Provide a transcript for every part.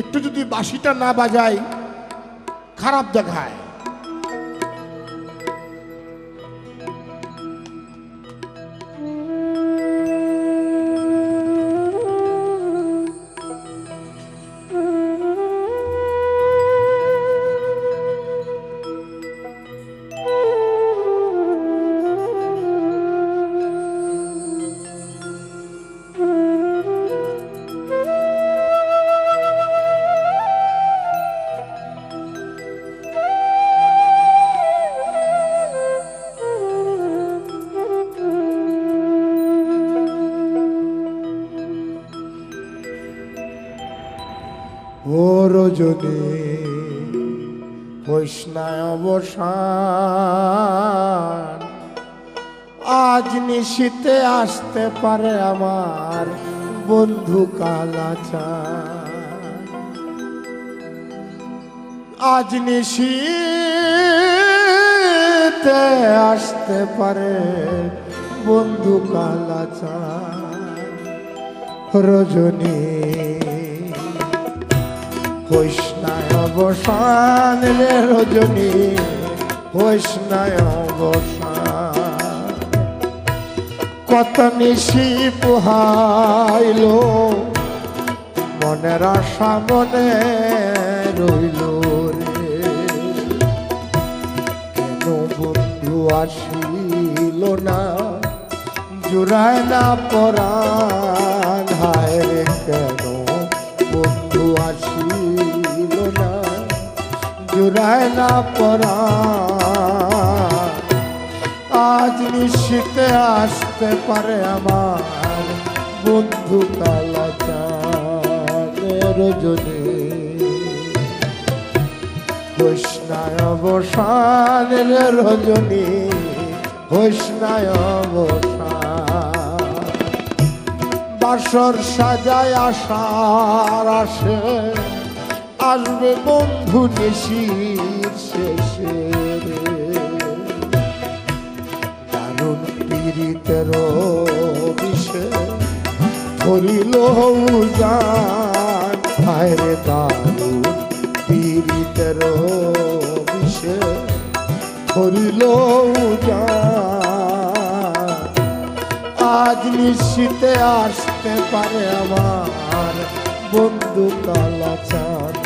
একটু যদি বাঁশিটা না বাজাই খারাপ দেখায়। ও রজনী বৈষ্ণায় অবসান, আজ নিশীতে আসতে পারে আমার বন্ধু কালাচান আজ নিশীতে আসতে পারে বন্ধু কালাচান রজনী বৈষ্ণায় অবসান রে রজনী বৈষ্ণায় অবসান। কত নিশি পোহাইল, মনের আশা মনে রইল রে। কেন বন্ধু আসিল না, জুড়ায় না পরাণ জুড়ায় না পরাণ আজ নিশ্চিতে আসতে পারে আমার বন্ধু কালাচারের রজনী বৈষ্ণায় অবসানের রজনী বৈষ্ণায় অবসান। বাসর সাজায় আসার আসে। আসবে বন্ধু নিশির শেষে রে। দারুণ পীড়িতের বিষে ধরিল হায়রে দারুণ পীড়িতের বিষে ধরিল আজ নিশ্চিতে আসতে পারে আমার বন্ধু Kalachan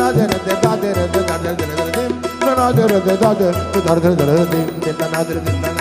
da da da da da